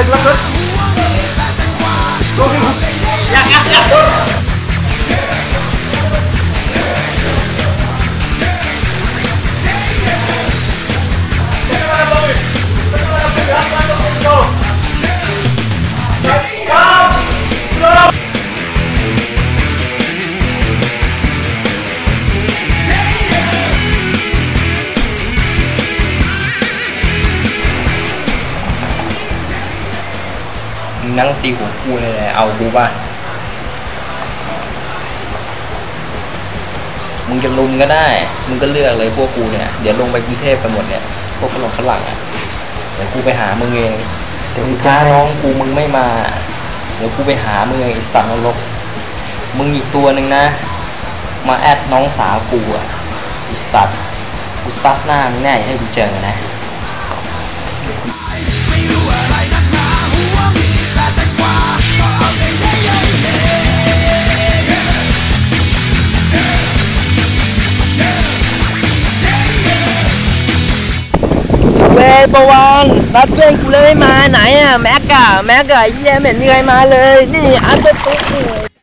regulador นั่งตีหัวกูเลยแหละเอากูป่ะมึงจะลุมก็ได้ มึงก็เลือกเลยพวกกูเนี่ย เดี๋ยวลงไปกรุงเทพกันหมดเนี่ย พวกฝรั่งฝรั่งอะ เดี๋ยวกูไปหามึงเอง เดี๋ยวมึงจ้าน้องกูมึงไม่มา เดี๋ยวกูไปหามึงเองสัตว์นรก มึงอีกตัวหนึ่งนะ มาแอดน้องสาวกูอะอ้สัตว์กูซัดหน้ามึงแน่ให้กูเจอนะ ประวันนัดเพื่อนกูเลยไม่มาไหนอะแม็กอะแม็กอะไอ้เหี้ยไม่เห็นมีใครมาเลย นี่อันเป็นตุ๊ก